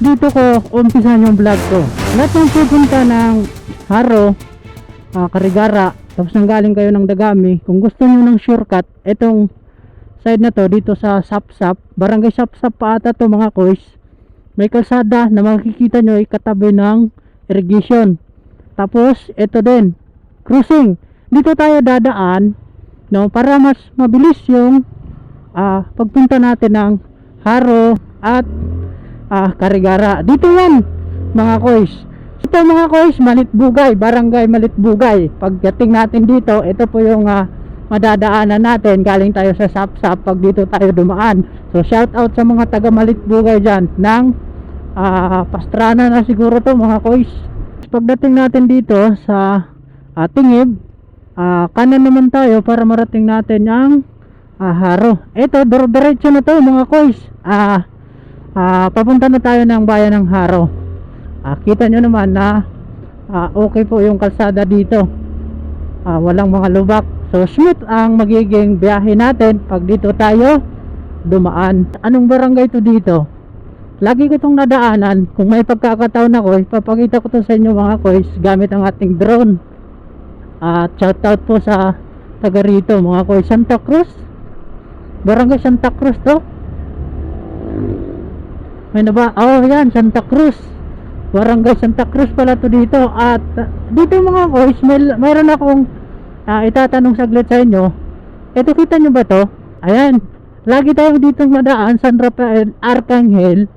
dito ko umpisan yung vlog ko. Lahat ng pupunta ng Haro, ah, Karigara, tapos nang galing kayo ng Dagami, kung gusto nyo ng shortcut, itong side na to, dito sa Sapsap, Barangay Sapsap pa ata to mga koys, may kalsada na makikita nyo ay katabi ng irrigation. Tapos, ito din, cruising. Dito tayo dadaan, no, para mas mabilis yung ah, pagpunta natin ng Haro at ah, Karigara. Dito yan, mga koys. Ito mga koys, Malitbugay, Barangay Malitbugay. Pagdating natin dito, ito po yung ah, madadaanan natin. Galing tayo sa Sapsap pag dito tayo dumaan. So shout out sa mga taga Malitbugay dyan ng ah, Pastrana na siguro to mga koys. Pagdating natin dito sa ah, Tingib, ah, kanan naman tayo para marating natin ang ah, Haro. Ito, diretso na to mga koys. Ah, ah, papunta na tayo ng bayan ng Haro. Ah, kita nyo naman na ah, okay po yung kalsada dito. Ah, walang mga lubak. So smooth ang magiging biyahe natin pag dito tayo dumaan. Anong barangay to dito? Lagi ko itong nadaanan. Kung may pagkakataon ako, ipapakita ko to sa inyo mga koys gamit ang ating drone. At shout out po sa taga rito mga koys. Santa Cruz. Barangay Santa Cruz to. May na ba? Oh, yan, Santa Cruz. Barangay Santa Cruz pala to dito. At dito mga boys, may, mayroon akong uh, itatanong saglit sa inyo. Ito kita nyo ba to? Ayan. Lagi tayo dito madaan, San Rafael, Arcangel.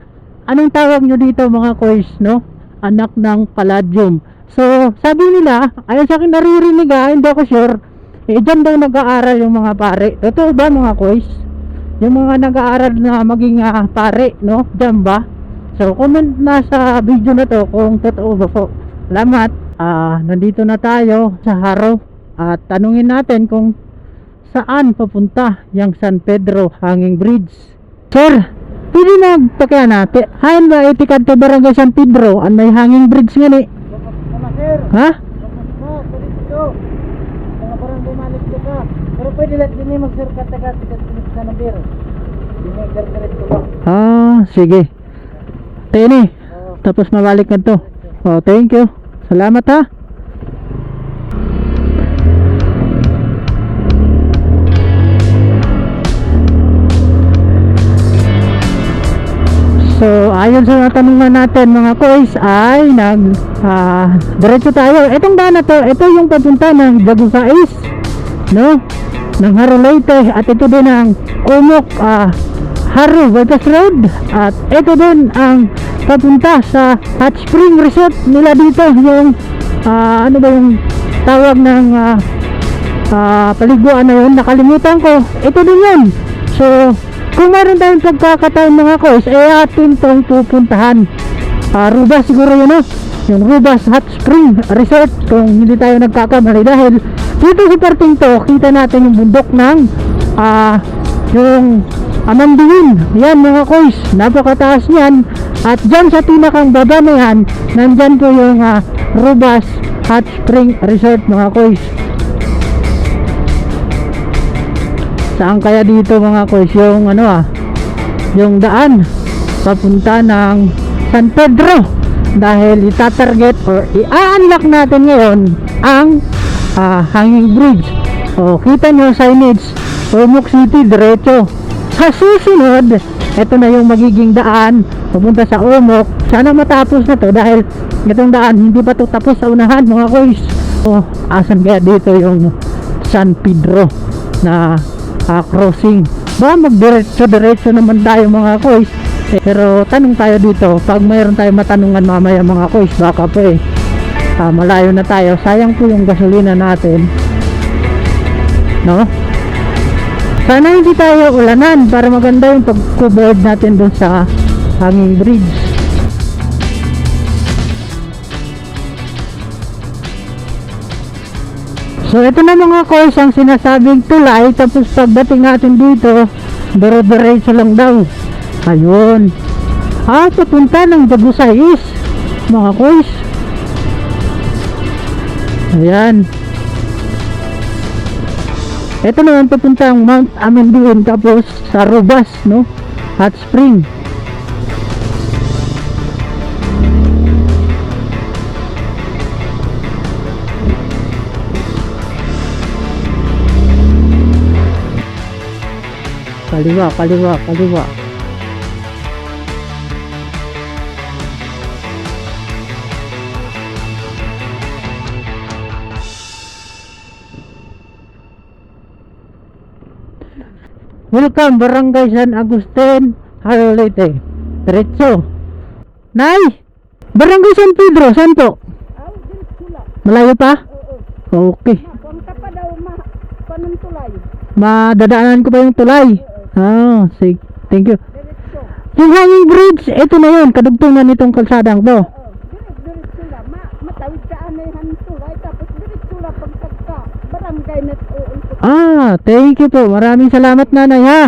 Anong tawag nyo dito mga boys, no? Anak ng Palladium. So, sabi nila, ayan sa akin naririnig ha, hindi ako sure. Eh, dyan daw nag-aaral yung mga pare. Totoo ba mga boys? Yung mga nag-aaral na maging ah, pare, no? Diyan ba? So, comment na sa video na to kung totoo ba po. Salamat. Ah, nandito na tayo sa Haro at tanungin natin kung saan papunta yung San Pedro Hanging Bridge. Sir, pwede na pagkaya natin. Hayan ba itikan to barangay San Pedro ang may hanging bridge nga ni? Ha? Mga parang bumalik ka ka. Pero pwede lang din mag-shortcut ka tigat sa nabir. Dini diretso ba? Ah, sige. Tini, Oo. tapos mabalik na to. Oh, thank you. Salamat ha. So, ayon sa tanungan natin mga kois ay nag ah, diretso tayo. Itong daan na to, ito yung papunta ng Bagusais, no? Ng Haro Leyte at ito din ang Umok ah, Haro Bypass Road. At ito din ang papunta sa Hot Spring Resort nila dito yung ah, ano ba yung tawag ng ah, ah, paliguan na yun? Nakalimutan ko. Ito din yun. So kung meron tayong pagkakataon mga kois eh atin tong pupuntahan. Ah, Rubas siguro yun no yung Rubas Hot Spring Resort kung hindi tayo nagkakamali dahil dito sa parting to kita natin yung bundok ng ah yung Amandiin. Yan mga kois napakataas yan at dyan sa pinakang baba na yan nandyan po yung ah, Rubas Hot Spring Resort mga kois saan kaya dito mga kois yung ano ah yung daan? Papunta ng San Pedro. Dahil itatarget or i-unlock natin ngayon ang ah, hanging bridge. O kita nyo signage. Umuk City diretso. Sa susunod ito na yung magiging daan. Papunta sa Umok sana matapos na to dahil itong daan hindi pa to tapos sa unahan mga kois o asan kaya dito yung San Pedro na ah, crossing? Ba magdiretso diretso naman tayo mga kois Eh, pero tanong tayo dito. Pag mayroon tayo matanungan mamaya mga kois baka po eh ah, malayo na tayo sayang po yung gasolina natin no sana hindi tayo ulanan para maganda yung pag-covered natin dun sa hanging bridge So ito na mga course ang sinasabing tulay tapos pagdating natin dito dire-diretso lang daw. Ayun. Ah, papunta ng Bagusais mga course. Ayan. Ito naman papuntang Mount Amendoon tapos sa Robas, no? Hot Spring. Kaliwa, kaliwa, kaliwa. Welcome, Barangay San Agustin, Harlete. Diretso. Nay! Barangay San Pedro, saan po? Malayo pa? Oo. Okay. Pa daw ma panong tulay. Madadaanan ko pa yung tulay. Ah, sige. Thank you. Diretso. Yung hanging bridge, ito na yun. Kadugtungan nitong kalsadang to. Oo. Diretso, lang. Ma matawid ka anay han tulay tapos diretso lang pagkagka. Barangay na ko. Ah, thank you po. Maraming salamat nanay ha.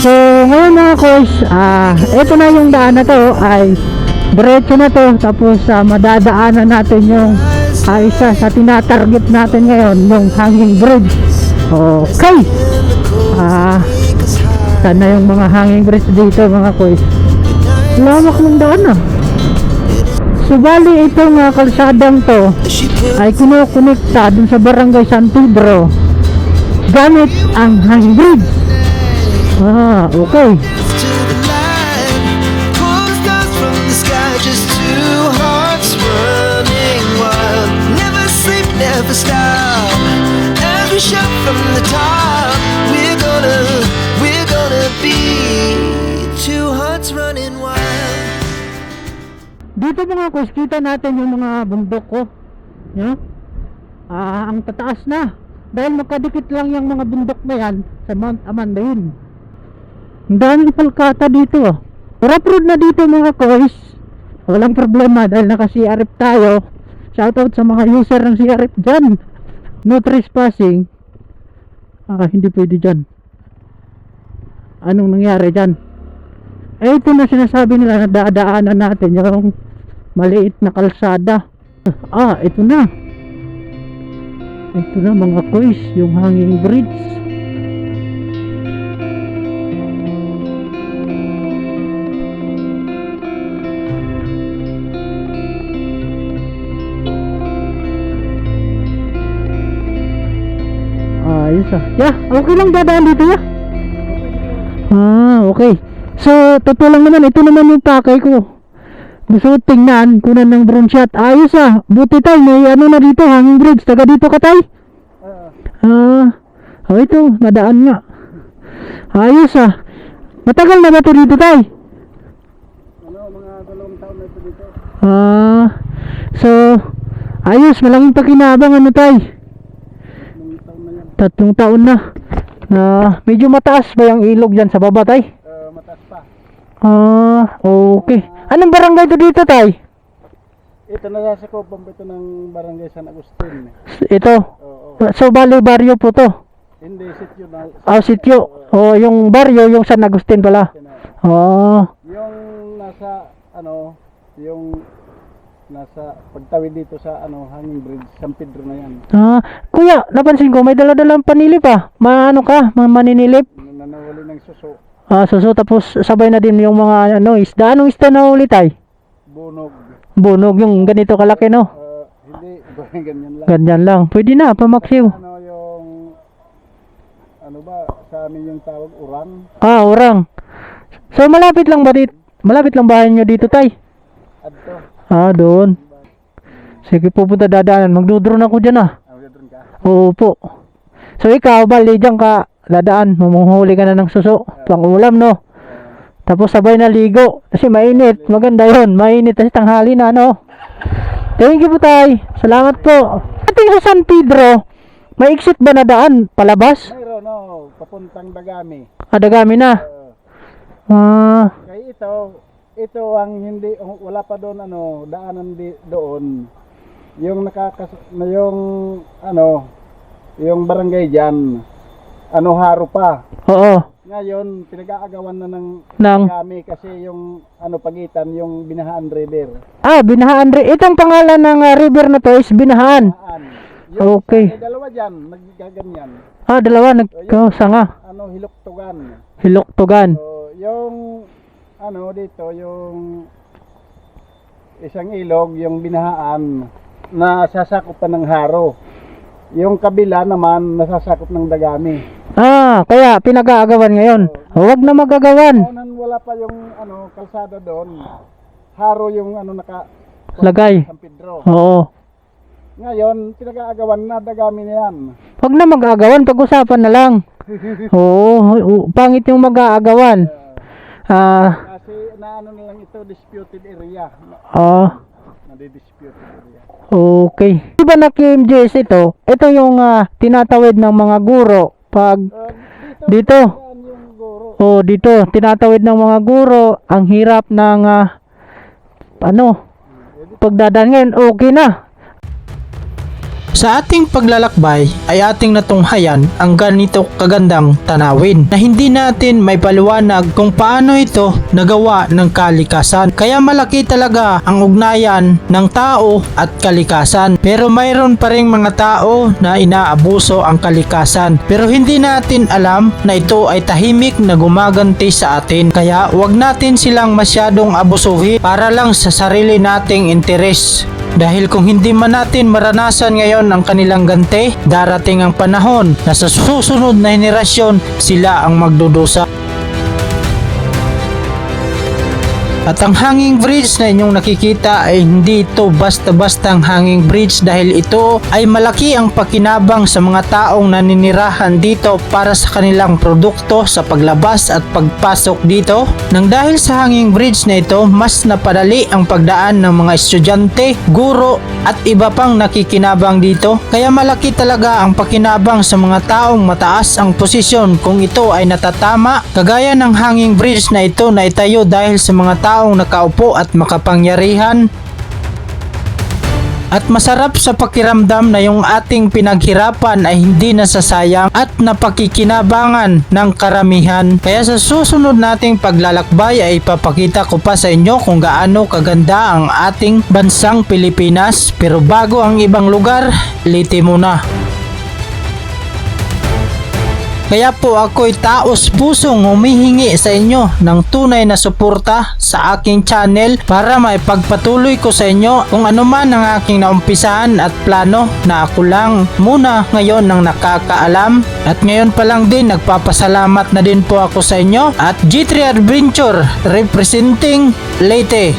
So, ngayon mga koys, ah, ito na yung daan na to ay diretso na to. Tapos ah, madadaanan natin yung ah, isa sa tinatarget natin ngayon, yung hanging bridge. Okay. Ah, saan na yung mga hanging bridge dito mga koys? Lawak ng daan ah. Subali itong uh, kalsadang to ay kinukonekta dun sa barangay San Pedro gamit ang bridge. Ah, okay. Dito mga kus, kita natin yung mga bundok ko. Yeah? Ah, ang tataas na. Dahil magkadikit lang yung mga bundok na yan sa Mount Amandahin. Ang daming palkata dito. ah. Rough na dito mga kus. Walang problema dahil naka CRF tayo. Shoutout sa mga user ng CRF dyan. No trespassing. Ah, hindi pwede dyan. Anong nangyari dyan? Eh, ito na sinasabi nila na dadaanan natin yung maliit na kalsada. Ah, ito na. Ito na mga kois, yung hanging bridge. Ayos ah. Yeah, okay lang dadaan dito ya. Ah, okay. So, totoo lang naman, ito naman yung pakay ko. Gusto tingnan, kunan ng drone shot. Ayos ah, buti tayo, may ano na dito, hanging bridge. Taga dito ka tay? Ah, oh ito, nadaan nga. Ayos ah. Matagal na ba ito dito tay? Ano, mga dalawang taon na ito dito. Ah, so, ayos, malaking pakinabang ano tay? Nung taon na. Tatlong taon na. Na, medyo mataas ba yung ilog dyan sa baba tay? Ah, okay. Anong barangay to dito tay? Ito na sa kopong ito ng Barangay San Agustin. Ito. Oo. So, bali baryo po to. Hindi, sityo na. Ah, sityo. O, yung baryo, yung San Agustin pala. Oh, Yung nasa, ano, yung nasa pagtawid dito sa ano hanging bridge San Pedro na yan ah, kuya, napansin ko, may dala-dalang panilip ah. Maano ka, maninilip. nanawali ng suso Ah, so, so, tapos sabay na din yung mga ano, isda. Anong isda na ulit ay? bunog Bunog, yung ganito kalaki, no? Ah, hindi ganyan lang Ganyan lang. Pwede na, pamaksiw. ano yung ano ba sa amin yung tawag urang Ah, orang. So, malapit lang ba dito? Malapit lang bahay nyo dito, tay? adto Ah, doon. Sige, pupunta dadaanan. Magdudrone ako dyan ah. ano doon ka Oo po. So ikaw, bali dyan ka dadaan, mamumuhuli ka na ng suso, pang ulam no. Tapos sabay na ligo, kasi mainit, maganda yon mainit kasi tanghali na no. Thank you po tay, salamat po. Ating sa San Pedro, may exit ba na daan, palabas? mayroon no. Papuntang Dagami. Adagami na. Ah, Ah, kaya ito ito ang hindi wala pa doon ano daanan di, doon. Yung nakakas na yung ano yung barangay diyan ano haro pa oo. ngayon pinag-aagawan na ng Nang, kami kasi yung ano pagitan yung binahaan river ah, Binahaan. Ri- Itong pangalan ng ah, river na to is Binahaan. Binahaan. yung Okay. may dalawa diyan naggaganyan Ah, dalawa, nag, oh, sanga. ano hiloktugan Hiloktugan. So, yung ano dito, yung isang ilog, yung binahaan na sasakupan ng haro. Yung kabila naman nasasakop ng dagami. Ah, kaya pinag-aagawan ngayon. Huwag na magagawan. Unan wala pa yung ano kalsada doon. Haro yung ano naka Lagay. San Pedro. Oo. Ngayon, pinag-aagawan na dagami na yan. Huwag na mag-aagawan, pag-usapan na lang. Oo, oo, pangit yung mag-aagawan. Ah, Kasi naano na lang ito disputed area. ah, Nadi-disputed area. Okay. Di ba na KMJS ito? Ito yung ah, tinatawid ng mga guro pag Uh, dito, dito. Oh, dito, tinatawid ng mga guro. Ang hirap ng ah, ano, pagdadaan ngayon, okay na. Sa ating paglalakbay ay ating natunghayan ang ganito kagandang tanawin na hindi natin may paliwanag kung paano ito nagawa ng kalikasan. Kaya malaki talaga ang ugnayan ng tao at kalikasan. Pero mayroon pa rin mga tao na inaabuso ang kalikasan. Pero hindi natin alam na ito ay tahimik na gumaganti sa atin. Kaya wag natin silang masyadong abusuhin para lang sa sarili nating interes. Dahil kung hindi man natin maranasan ngayon ang kanilang ganti, darating ang panahon na sa susunod na henerasyon sila ang magdudusa. At ang hanging bridge na inyong nakikita ay hindi ito basta-bastang hanging bridge dahil ito ay malaki ang pakinabang sa mga taong naninirahan dito para sa kanilang produkto sa paglabas at pagpasok dito. Nang dahil sa hanging bridge na ito, mas napadali ang pagdaan ng mga estudyante, guro at iba pang nakikinabang dito. Kaya malaki talaga ang pakinabang sa mga taong mataas ang posisyon kung ito ay natatama kagaya ng hanging bridge na ito na itayo dahil sa mga taong nakaupo at makapangyarihan at masarap sa pakiramdam na yung ating pinaghirapan ay hindi nasasayang at napakikinabangan ng karamihan. Kaya sa susunod nating paglalakbay ay ipapakita ko pa sa inyo kung gaano kaganda ang ating bansang Pilipinas. Pero bago ang ibang lugar, liti muna. Kaya po ako'y taos pusong humihingi sa inyo ng tunay na suporta sa aking channel para maipagpatuloy ko sa inyo kung ano man ang aking naumpisahan at plano na ako lang muna ngayon ng nakakaalam. At ngayon pa lang din nagpapasalamat na din po ako sa inyo at G3 Adventure representing Leyte.